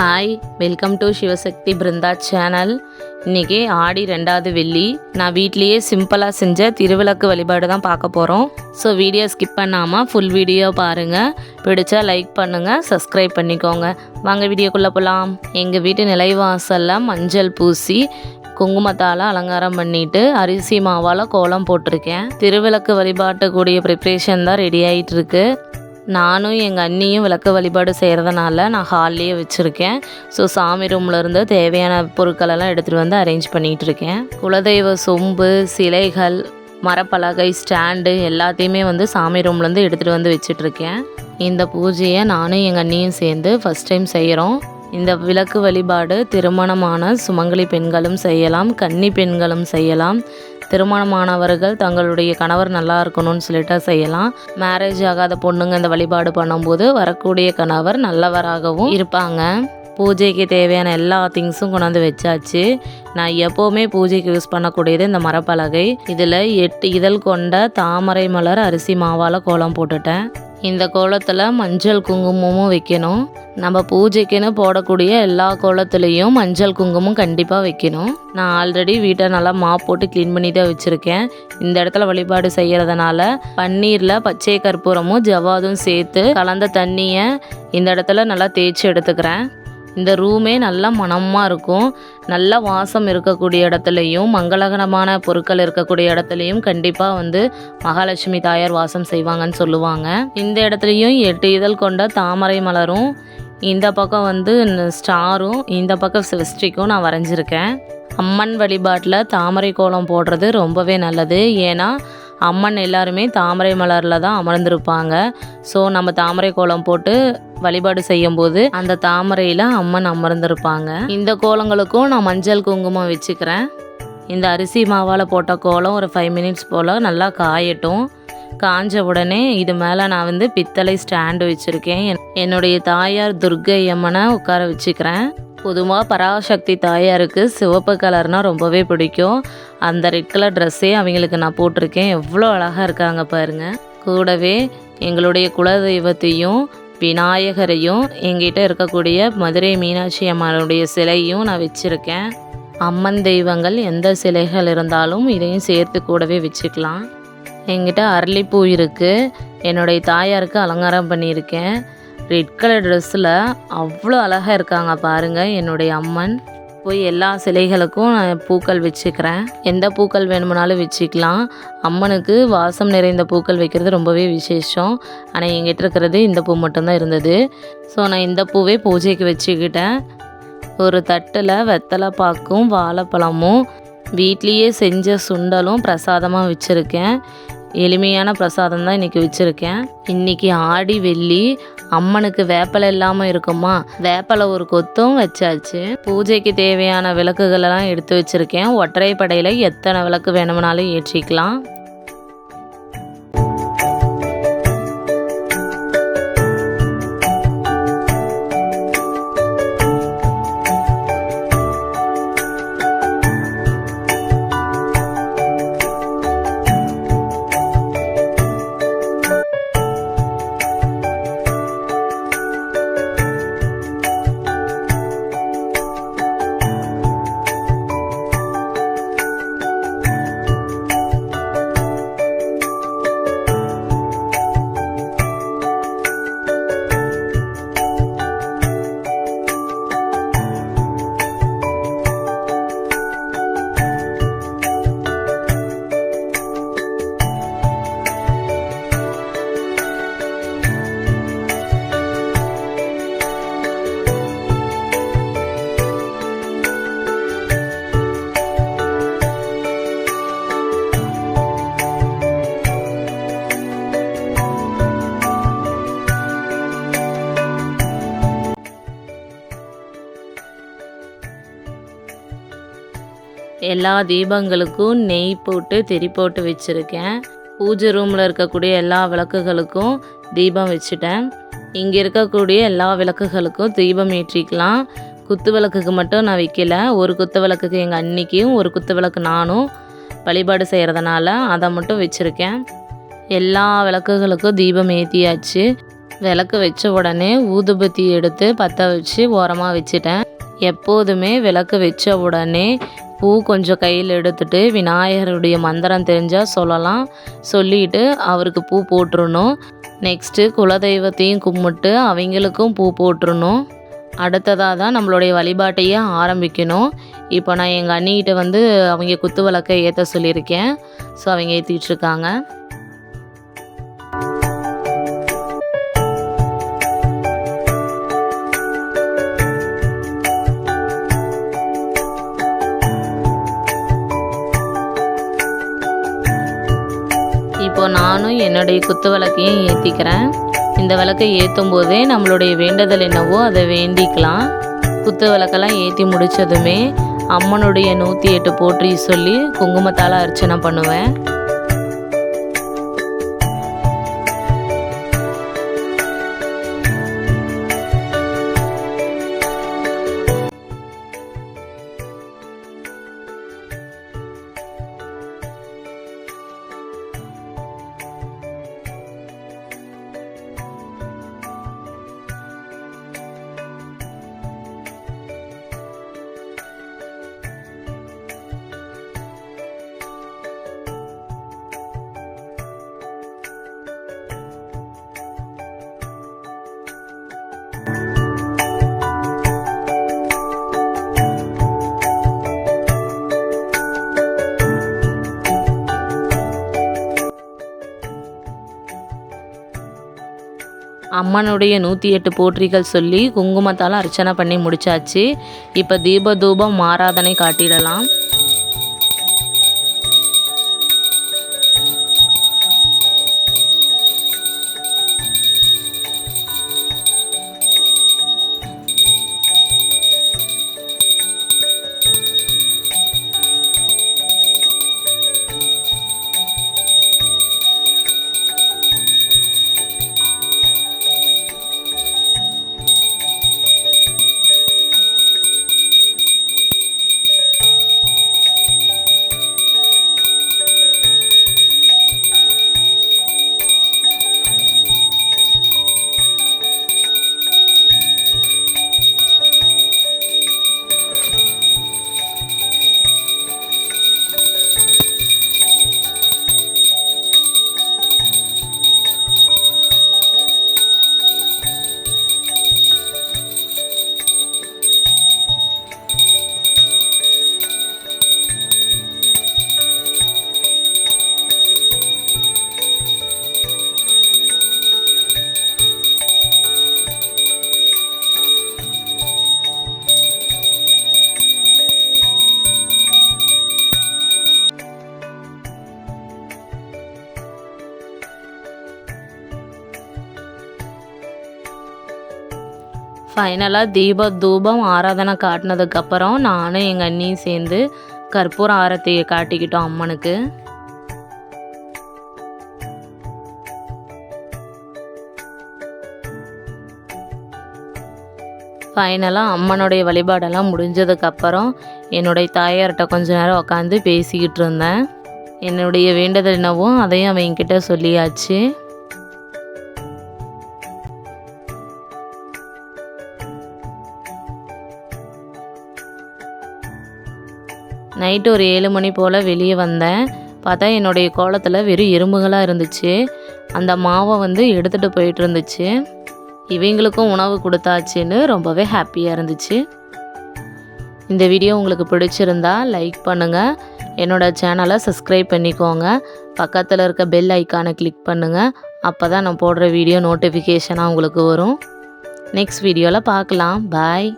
Hi welcome to Sivasakthi Brinda channel இன்றைக்கி ஆடி ரெண்டாவது வெள்ளி. நான் வீட்லேயே சிம்பிளாக செஞ்ச திருவிளக்கு வழிபாடு தான் பார்க்க போகிறோம் ஸோ வீடியோ ஸ்கிப் பண்ணாமல் ஃபுல் வீடியோ பாருங்கள் பிடிச்சா லைக் பண்ணுங்கள் சப்ஸ்கிரைப் பண்ணிக்கோங்க. வாங்க வீடியோக்குள்ளே போகலாம் எங்கள் வீட்டு நிலைவாசலில் மஞ்சள் பூசி குங்குமத்தால் அலங்காரம் பண்ணிட்டு அரிசி மாவால் கோலம் போட்டிருக்கேன். திருவிளக்கு வழிபாட்டுக்கூடிய ப்ரிப்ரேஷன் தான் ரெடி ஆகிட்டு இருக்கு. நானும் எங்கள் அண்ணியும் விளக்கு வழிபாடு செய்கிறதுனால நான் ஹால்லேயே வச்சுருக்கேன். ஸோ சாமி ரூம்ல இருந்து தேவையான பொருட்களெல்லாம் எடுத்துகிட்டு வந்து அரேஞ்ச் பண்ணிகிட்டு இருக்கேன். குலதெய்வ சொம்பு சிலைகள் மரப்பலகை ஸ்டாண்டு எல்லாத்தையுமே வந்து சாமி ரூம்லேருந்து எடுத்துகிட்டு வந்து வச்சிட்ருக்கேன் இந்த பூஜையை நானும் எங்கள் அண்ணியும் சேர்ந்து ஃபஸ்ட் டைம் செய்கிறோம் இந்த விளக்கு வழிபாடு திருமணமான சுமங்கலி பெண்களும் செய்யலாம் கன்னி பெண்களும் செய்யலாம். திருமணமானவர்கள் தங்களுடைய கணவர் நல்லா இருக்கணும்னு சொல்லிட்டு செய்யலாம். மேரேஜ் ஆகாத பொண்ணுங்க இந்த வழிபாடு பண்ணும்போது வரக்கூடிய கணவர் நல்லவராகவும் இருப்பாங்க. பூஜைக்கு தேவையான எல்லா திங்ஸும் கொண்டாந்து வச்சாச்சு. நான் எப்போவுமே பூஜைக்கு யூஸ் பண்ணக்கூடியது இந்த மரப்பலகை. இதில் எட்டு இதழ் கொண்ட தாமரை மலர் அரிசி மாவால் கோலம் போட்டுட்டேன். இந்த கோலத்தில் மஞ்சள் குங்குமமும் வைக்கணும். நம்ம பூஜைக்குன்னு போடக்கூடிய எல்லா கோலத்துலேயும் மஞ்சள் குங்குமம் கண்டிப்பாக வைக்கணும். நான் ஆல்ரெடி வீட்டை நல்லா மாப் போட்டு க்ளீன் பண்ணி தான் வச்சுருக்கேன். இந்த இடத்துல வழிபாடு செய்கிறதுனால பன்னீரில் பச்சை கற்பூரமும் ஜவ்வாதும் சேர்த்து கலந்த தண்ணியை இந்த இடத்துல நல்லா தேய்ச்சி எடுத்துக்கிறேன். இந்த ரூமே நல்லா மனமாக இருக்கும். நல்ல வாசம் இருக்கக்கூடிய இடத்துலையும் மங்களகரமான பொருட்கள் இருக்கக்கூடிய இடத்துலையும் கண்டிப்பாக வந்து மகாலட்சுமி தாயார் வாசம் செய்வாங்கன்னு சொல்லுவாங்க. இந்த இடத்துலையும் எட்டு இதழ் கொண்ட தாமரை மலரும் இந்த பக்கம் வந்து ஸ்டாரும் இந்த பக்கம் சிவஸ்டிக்கும் நான் வரைஞ்சிருக்கேன். அம்மன் வழிபாட்டில் தாமரை கோலம் போடுறது ரொம்பவே நல்லது. ஏன்னா அம்மன் எல்லாருமே தாமரை மலரில் தான் அமர்ந்திருப்பாங்க. ஸோ நம்ம தாமரை கோலம் போட்டு வழிபாடு செய்யும் போது அந்த தாமரையில் அம்மன் அமர்ந்திருப்பாங்க. இந்த கோலங்களுக்கும் நான் மஞ்சள் குங்குமம் வச்சுக்கிறேன். இந்த அரிசி மாவால் போட்ட கோலம் ஒரு ஃபைவ் மினிட்ஸ் போல் நல்லா காயட்டும். காஞ்ச உடனே இது மேலே நான் வந்து பித்தளை ஸ்டாண்டு வச்சுருக்கேன். என்- என்னுடைய தாயார் துர்க்கை அம்மனை உட்கார வச்சுக்கிறேன். பொதுவாக பராசக்தி தாயாருக்கு சிவப்பு கலர்னால் ரொம்பவே பிடிக்கும். அந்த ரெட் கலர் ட்ரெஸ்ஸே அவங்களுக்கு நான் போட்டிருக்கேன். எவ்வளோ அழகாக இருக்காங்க பாருங்கள் கூடவே எங்களுடைய குலதெய்வத்தையும் விநாயகரையும் எங்கிட்ட இருக்கக்கூடிய மதுரை மீனாட்சி அம்மனுடைய சிலையும் நான் வச்சுருக்கேன். அம்மன் தெய்வங்கள் எந்த சிலைகள் இருந்தாலும் இதையும் சேர்த்து கூடவே வச்சுக்கலாம். என்கிட்ட அரளிப்பூ இருக்குது என்னுடைய தாயாருக்கு அலங்காரம் பண்ணியிருக்கேன். ரெட் கலர் ட்ரெஸ்ஸில் அவ்வளோ அழகாக இருக்காங்க பாருங்கள் என்னுடைய அம்மன். போய் எல்லா சிலைகளுக்கும் நான் பூக்கள் வச்சுக்கிறேன். எந்த பூக்கள் வேணுமானாலும் வச்சுக்கலாம். அம்மனுக்கு வாசம் நிறைந்த பூக்கள் வைக்கிறது ரொம்பவே விசேஷம். ஆனால் எங்கிட்ட இருக்கிறது இந்த பூ மட்டும்தான் இருந்தது. ஸோ நான் இந்த பூவே பூஜைக்கு வச்சுக்கிட்டேன். ஒரு தட்டில் வெத்தலை பாக்கும் வாழைப்பழமும் வீட்லேயே செஞ்ச சுண்டலும் பிரசாதமாக வச்சுருக்கேன். எளிமையான பிரசாதம் தான் இன்றைக்கி வச்சுருக்கேன். இன்றைக்கி ஆடி வெள்ளி அம்மனுக்கு வேப்பலை இல்லாமல் இருக்குமா? வேப்பலை ஒரு கொத்தும் வச்சாச்சு. பூஜைக்கு தேவையான விளக்குகளெல்லாம் எடுத்து வச்சுருக்கேன். ஒற்றைப்படையில் எத்தனை விளக்கு வேணும்னாலும் ஏற்றிக்கலாம். எல்லா தீபங்களுக்கும் நெய் போட்டு திரி போட்டு வச்சுருக்கேன். பூஜை ரூமில் இருக்கக்கூடிய எல்லா விளக்குகளுக்கும் தீபம் வச்சுட்டேன். இங்கே இருக்கக்கூடிய எல்லா விளக்குகளுக்கும் தீபம் ஏற்றிக்கலாம். குத்து விளக்குக்கு மட்டும் நான் வைக்கல. ஒரு குத்து விளக்குக்கு எங்கள் அன்னிக்கும் ஒரு குத்து விளக்கு நானும் வழிபாடு செய்கிறதுனால அதை மட்டும் வச்சுருக்கேன். எல்லா விளக்குகளுக்கும் தீபம் ஏற்றியாச்சு விளக்கு வச்ச உடனே ஊதுபத்தி எடுத்து பற்ற வச்சு ஓரமாக வச்சுட்டேன். எப்போதுமே விளக்கு வச்ச உடனே பூ கொஞ்சம் கையில் எடுத்துட்டு விநாயகருடைய மந்திரம் தெரிஞ்சால் சொல்லலாம். சொல்லிட்டு அவருக்கு பூ போட்டுருணும் நெக்ஸ்ட்டு குலதெய்வத்தையும் கும்பிட்டு அவங்களுக்கும் பூ போட்டுருணும் அடுத்ததாக தான் நம்மளுடைய வழிபாட்டையே ஆரம்பிக்கணும். இப்போ நான் எங்கள் அண்ணிகிட்ட வந்து அவங்க குத்து விளக்கை ஏற்ற சொல்லியிருக்கேன். ஸோ அவங்க ஏற்றிட்டுருக்காங்க இப்போ நானும் என்னுடைய குத்து விளக்கையும் ஏற்றிக்கிறேன் இந்த விளக்கை ஏற்றும் போதே நம்மளுடைய வேண்டுதல் என்னவோ அதை வேண்டிக்கலாம். குத்து விளக்கெல்லாம் ஏற்றி முடித்ததுமே அம்மனுடைய நூற்றி எட்டு போற்றி சொல்லி குங்குமத்தால் அர்ச்சனை பண்ணுவேன். அம்மனுடைய நூற்றி எட்டு போற்றிகள் சொல்லி குங்குமத்தால் அர்ச்சனை பண்ணி முடிச்சாச்சு. இப்போ தீப தூபம் ஆராதனை காட்டிடலாம். ஃபைனலாக தீப தூபம் ஆராதனை காட்டினதுக்கப்புறம் நானும் எங்கள் அண்ணியும் சேர்ந்து கற்பூர ஆரத்தியை காட்டிக்கிட்டோம் அம்மனுக்கு. ஃபைனலாக அம்மனுடைய வழிபாடெல்லாம் முடிஞ்சதுக்கப்புறம் என்னுடைய தாயார்கிட்ட கொஞ்ச நேரம் உட்காந்து பேசிக்கிட்டு இருந்தேன். என்னுடைய வேண்டுதல் என்னவோ அதையும் அவங்கக்கிட்ட சொல்லியாச்சு. நைட்டு ஒரு ஏழு மணி போல் வெளியே வந்தேன். பார்த்தா என்னுடைய கோலத்தில் வெறும் எறும்புகளாக இருந்துச்சு. அந்த மாவை வந்து எடுத்துகிட்டு போயிட்டு இருந்துச்சு. இவங்களுக்கும் உணவு கொடுத்தாச்சுன்னு ரொம்பவே ஹாப்பியாக இருந்துச்சு. இந்த வீடியோ உங்களுக்கு பிடிச்சிருந்தா லைக் பண்ணுங்கள் என்னோடய சேனலை சப்ஸ்கிரைப் பண்ணிக்கோங்க. பக்கத்தில் இருக்க பெல் ஐக்கானை கிளிக் பண்ணுங்கள் அப்போ தான் நான் போடுற வீடியோ நோட்டிஃபிகேஷனாக உங்களுக்கு வரும். நெக்ஸ்ட் வீடியோவில் பார்க்கலாம். பாய்.